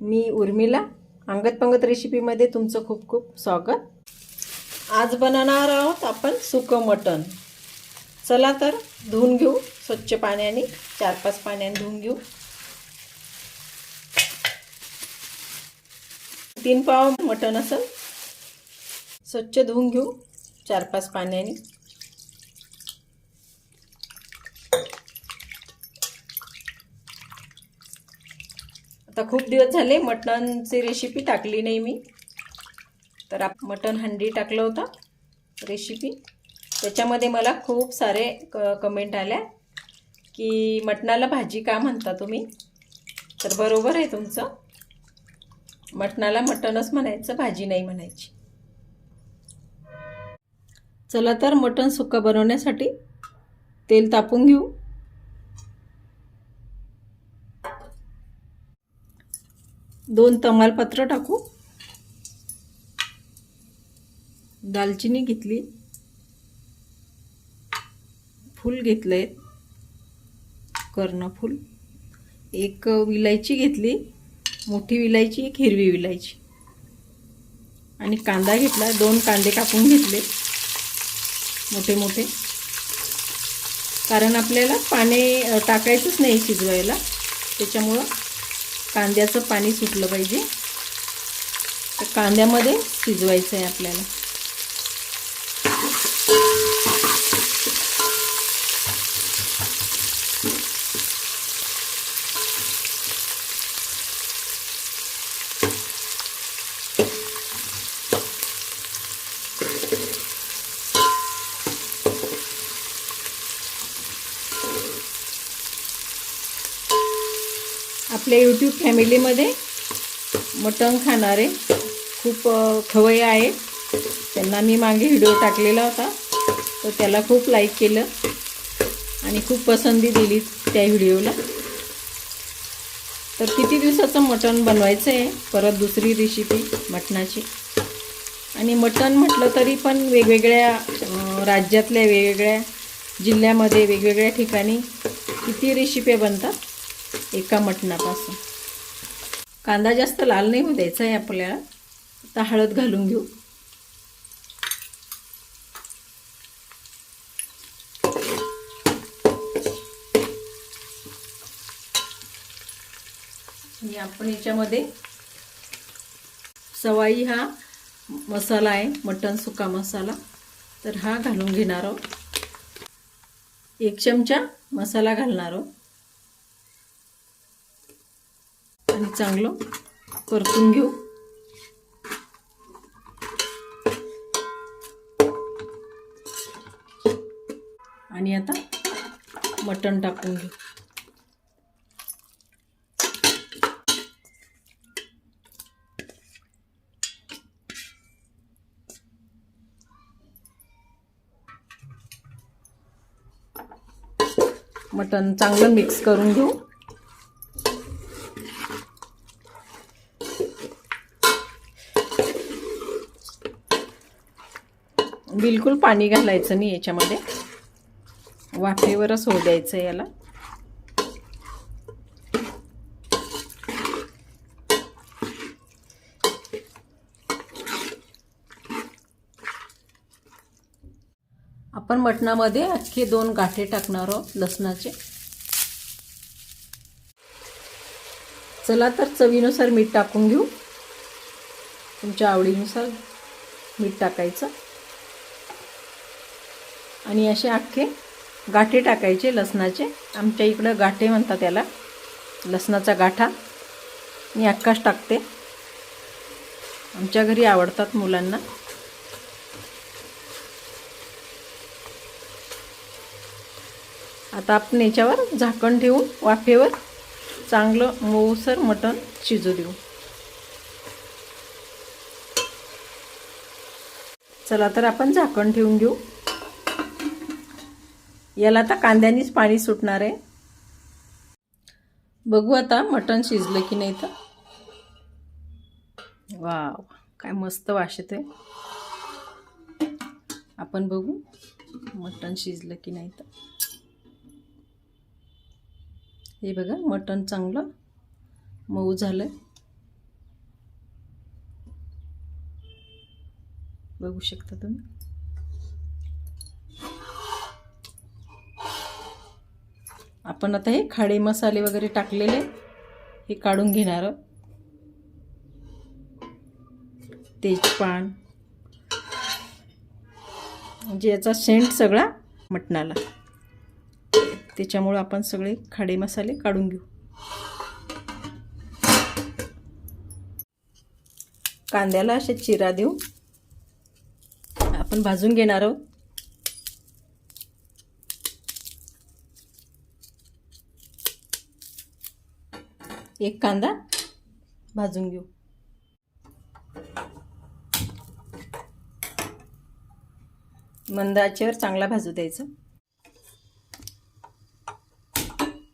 मी उर्मिला अंगत पंगत रेसिपीमध्ये तुमचं खूप खूप स्वागत. आज बनवणार आहोत आपण सुकं मटण. चला तर धुवून घेऊ स्वच्छ पाण्याने चार पाच पाण्याने धुवून घेऊ. तीन पाव मटण असेल. स्वच्छ धुवून घेऊ चार पाच पाण्याने. आता खूप दिवस झाले मटणांची रेसिपी टाकली नाही मी. तर आप मटण हंडी टाकलं होतं रेसिपी त्याच्यामध्ये मला खूप सारे क कमेंट आल्या की मटणाला भाजी का म्हणता तुम्ही? तर बरोबर आहे तुमचं. मटणाला मटणच म्हणायचं भाजी नाही म्हणायची. चला तर मटण सुक्का बनवण्यासाठी तेल तापून घेऊ. दोन तमालपत्र टाकू. दालचिनी घेतली. फूल घेतलं आहे कर्णफूल. एक विलायची घेतली. मोठी विलायची एक हिरवी विलायची. आणि कांदा घेतला. दोन कांदे कापून घेतले. मोठे मोठे. कारण आपल्याला पाणी टाकायचंच नाही शिजवायला. त्याच्यामुळं कांद्याचं पाणी सुटलं पाहिजे. तर कांद्यामध्ये शिजवायचं आहे आपल्याला. आपल्या यूट्यूब फॅमिलीमध्ये मटण खाणारे. खूप खवय आहे. त्यांना मी मागे व्हिडिओ टाकलेला होता. तर त्याला खूप लाईक केलं आणि खूप पसंती दिली त्या व्हिडिओला. तर किती दिवसाचं मटण बनवायचं आहे? परत दुसरी रेसिपी मटणाची. आणि मटण म्हटलं तरी पण वेगवेगळ्या राज्यातल्या वेगवेगळ्या जिल्ह्यामध्ये वेगवेगळ्या ठिकाणी किती रेसिप्या बनतात? एका मटणापासून. कांदा जास्त लाल नाही होऊ द्यायचा आहे आपल्याला. आता हळद घालून घेऊ. आणि आपण याच्यामध्ये सवाई हा मसाला आहे मटण सुका मसाला. तर हा घालून घेणार आहोत. एक चमचा मसाला घालणार आहोत. आधी चांगलं परतून घेऊ. आणि आता मटण टाकून घेऊ. मटण चांगलं मिक्स करून घेऊ. बिलकुल पाणी घालायचं नाही याच्यामध्ये. वाफेवरच होऊ द्यायचं याला. आपण मटणामध्ये अख्खे दोन गाठे टाकणार आहोत लसणाचे. चला तर चवीनुसार मीठ टाकून घेऊ. तुमच्या आवडीनुसार मीठ टाकायचं. आणि असे अख्खे गाठे टाकायचे लसणाचे. आमच्या इकडं गाठे म्हणतात त्याला. लसणाचा गाठा. मी अक्काच टाकते. आमच्या घरी आवडतात मुलांना. आता आपण याच्यावर झाकण ठेवून वाफेवर चांगलं मऊसर मटण शिजू देऊ. चला तर आपण झाकण ठेवून घेऊ. याला आता कांद्यानीच पाणी सुटणार आहे. बघू आता मटण शिजलं की नाही तर. वा काय मस्त वाश येते आपण बघू मटण शिजलं की नाही तर. हे बघा मटण चांगलं मऊ झालं बघू शकता तुम्ही. आपण आता हे खाडे मसाले वगैरे टाकलेले हे काढून घेणार आहोत. तेजपान म्हणजे याचा सेंट सगळा मटणाला. त्याच्यामुळं आपण सगळे खाडे मसाले काढून घेऊ. कांद्याला असे चिरा देऊ. आपण भाजून घेणार आहोत. एक कांदा भाजून घेऊ. मंदाच्यावर चांगला भाजू द्यायचा.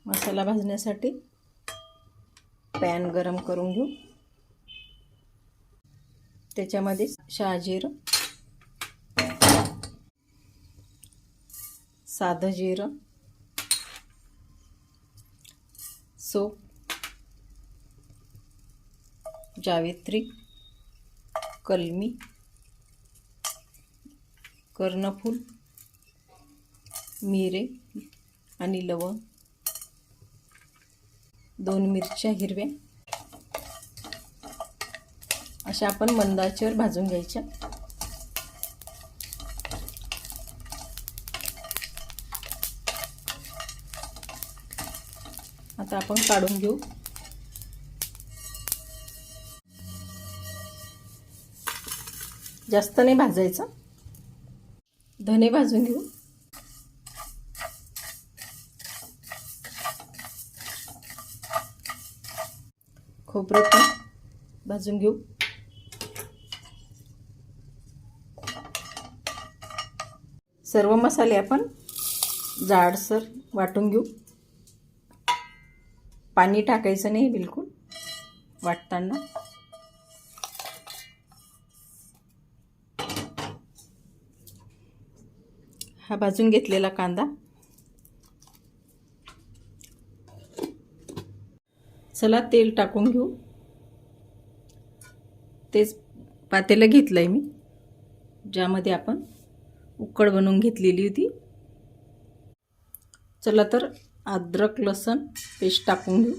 मसाला भाजण्यासाठी पॅन गरम करून घेऊ. त्याच्यामध्ये शहाजीरं साधं जिरं सोप जावेत्री कलमी कर्णफूल मिरे आणि लवंग. दोन मिरच्या हिरव्या. अशा आपण मंदाच्यावर भाजून घ्यायच्या. आता आपण काढून घेऊ. जास्त नाही भाजायचं. धने भाजून घेऊ. खोबरं पण भाजून घेऊ. सर्व मसाले आपण जाडसर वाटून घेऊ. पाणी टाकायचं नाही बिलकुल. वाटताना. हा भाजून घेतलेला कांदा. चला तेल टाकून घेऊ. तेच पातेलं घेतलं आहे मी ज्यामध्ये आपण उकड बनवून घेतलेली होती. चला तर अद्रक लसण पेस्ट टाकून घेऊ.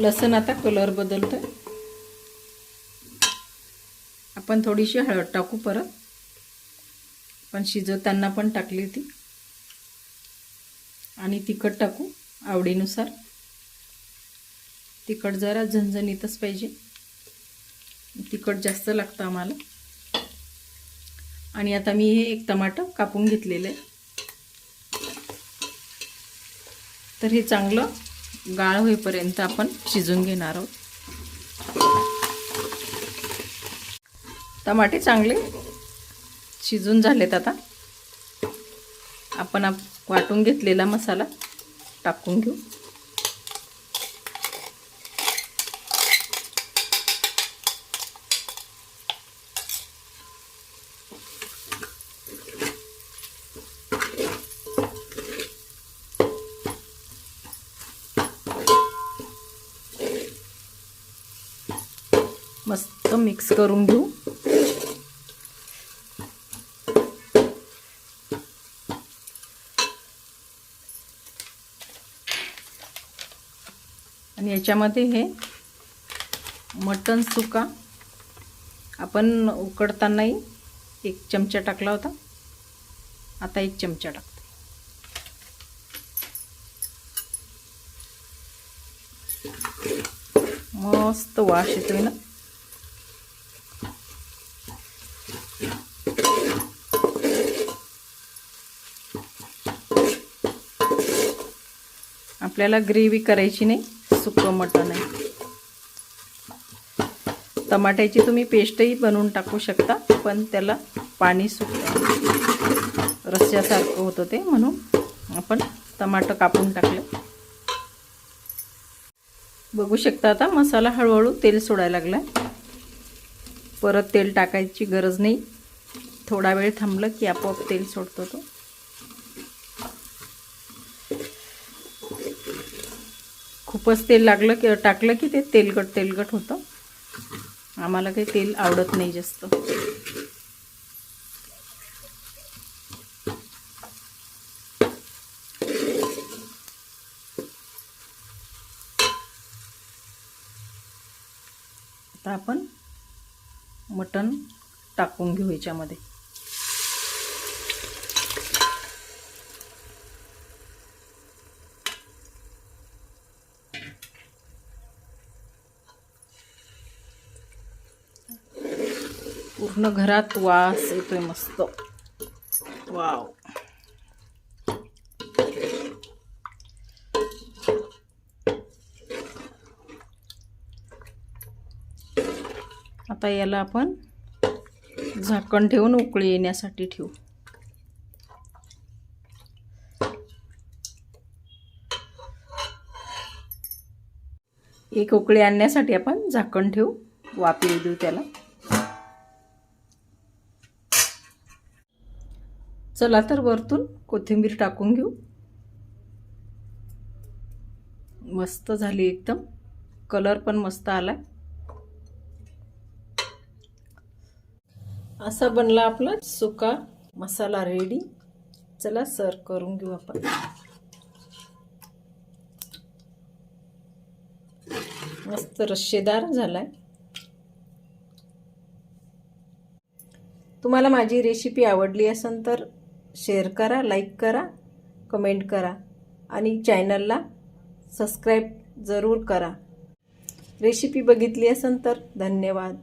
लसण आता कलर बदलतोय. आपण थोडीशी हळद टाकू परत. पण शिजवताना पण टाकली होती. आणि तिखट टाकू आवडीनुसार. तिखट जरा झणझणीतच पाहिजे. तिखट जास्त लागतं आम्हाला. आणि आता मी हे एक टमाटर कापून घेतलेलं आहे. तर हे चांगलं गाळ होईपर्यंत आपण शिजून घेणार आहोत. टमाटे चांगले शिजून झालेत आता. आपण वाटून घेतलेला मसाला टाकून घेऊ. मस्त मिक्स करून घेऊ. आणि याच्यामध्ये हे मटन सुका. आपण उकडतानाही एक चमचा टाकला होता. आता एक चमचा टाकते. मस्त वास येतोय ना. आपल्याला ग्रेव्ही करायची नाही सुकं मटण आहे. टमाट्याची तुम्ही पेस्टही बनवून टाकू शकता पण त्याला पाणी सुक रस्स्यासारखं होतं ते म्हणून आपण टमाटं कापून टाकलं. बघू शकता आता मसाला हळूहळू तेल सोडायला लागला परत तेल टाकायची गरज नाही. थोडा वेळ थांबलं की आपोआप तेल सोडतो तो. खूपच तेल लागलं की टाकलं की ते तेलकट तेलकट होतं. आम्हाला काही तेल आवडत नाही जास्त. आता आपण मटण टाकून घेऊ याच्यामध्ये. पूर्ण घरात वास येतोय मस्त वाव आता याला आपण झाकण ठेवून उकळी येण्यासाठी ठेवू. एक उकळी आणण्यासाठी आपण झाकण ठेवू वाफ देऊ त्याला. चला तर वरतून कोथिंबीर टाकून घेऊ. मस्त झाली एकदम. कलर पण मस्त आला असा बनला आपला सुका मसाला रेडी चला सर्व करून घेऊ आपण. मस्त रश्शेदार झालाय. तुम्हाला माझी रेसिपी आवडली असेल तर शेअर करा लाईक करा कमेंट करा आणि चॅनलला सबस्क्राईब जरूर करा. रेसिपी बघितली असेल तर धन्यवाद.